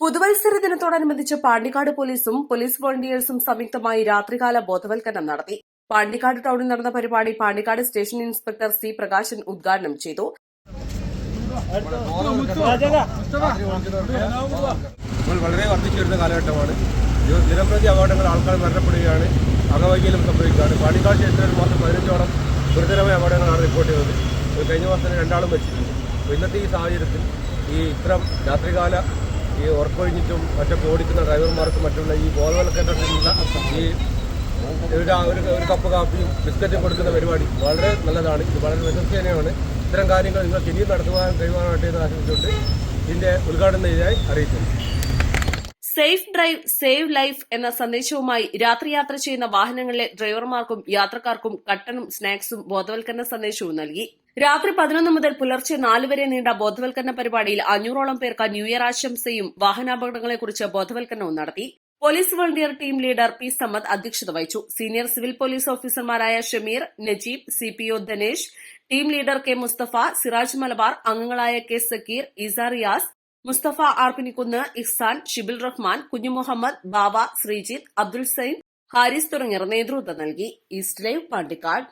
പുതുവത്സര ദിനത്തോടനുബന്ധിച്ച് പാണ്ടിക്കാട് പോലീസും പോലീസ് വോളണ്ടിയേഴ്സും സംയുക്തമായി രാത്രികാല ബോധവൽക്കരണം നടത്തി. പാണ്ടിക്കാട് ടൗണിൽ നടന്ന പരിപാടി Pandikkad station inspector C Prakashan ഉദ്ഘാടനം ചെയ്തു. വളരെ വർദ്ധിച്ചുവരുന്ന കാലഘട്ടമാണ്. നിരവധി അപകടങ്ങൾ ആൾക്കാർ മരണപ്പെടുകയാണ് അംഗവൈകല്യം സംഭവിക്കുകയാണ്. പാണ്ടിക്കാട് ക്ഷേത്രത്തിൽ മാസം പതിനഞ്ചോളം ഗുരുതരമായ അപകടങ്ങളാണ് റിപ്പോർട്ട് ചെയ്തത്. കഴിഞ്ഞ മാസം രണ്ടാളും മരിച്ചിട്ടുണ്ട്. ഇന്നത്തെ ഈ സാഹചര്യത്തിൽ ഈ ഇത്തരം രാത്രികാല ഈ ഉറപ്പൊഴിഞ്ഞിട്ടും മറ്റൊക്കെ ഓടിക്കുന്ന ഡ്രൈവർമാർക്കും മറ്റുള്ള ഈ ബോധവൽക്കരണത്തിനുള്ള ഈ ഒരു ഒരു കപ്പ് കാപ്പിയും ബിസ്ക്കറ്റും കൊടുക്കുന്ന പരിപാടി വളരെ നല്ലതാണ്. ഇത് വളരെ പ്രശംസനീയമാണ് ഇത്തരം കാര്യങ്ങൾ നിങ്ങൾക്ക് ഇനിയും നടത്തുവാൻ കഴിയുവാനായിട്ട് ആശ്രയിച്ചുകൊണ്ട് ഇതിന്റെ ഉദ്ഘാടനം ചെയ്തതായി അറിയിക്കുന്നു. സേഫ് ഡ്രൈവ് സേവ് ലൈഫ് എന്ന സന്ദേശവുമായി രാത്രി യാത്ര ചെയ്യുന്ന വാഹനങ്ങളിലെ ഡ്രൈവർമാർക്കും യാത്രക്കാർക്കും കട്ടനും സ്നാക്സും ബോധവൽക്കരണ സന്ദേശവും നൽകി. രാത്രി പതിനൊന്ന് മുതൽ പുലർച്ചെ നാല് വരെ നീണ്ട ബോധവൽക്കരണ പരിപാടിയിൽ അഞ്ഞൂറോളം പേർക്ക് ന്യൂ ഇയർ ആശംസയും വാഹനാപകടങ്ങളെക്കുറിച്ച് ബോധവൽക്കരണവും നടത്തി. Police volunteer team leader P Sammad അധ്യക്ഷത വഹിച്ചു. സീനിയർ സിവിൽ പോലീസ് ഓഫീസർമാരായ Shameer Najeeb C P O Dhanesh team leader K Musthafa Siraj Malabar അംഗങ്ങളായ കെ സക്കീർ ഇസാറിയാസ് മുസ്തഫ ആർപ്പിനിക്കുന്ന് ഇഹ്സാൻ ഷിബിൽ റഹ്മാൻ കുഞ്ഞു മുഹമ്മദ് ബാബ ശ്രീജിത്ത് അബ്ദുൽ സൈൻ ഹാരിസ് തുടങ്ങിയവർ നേതൃത്വം നൽകി. East live Pandikkad.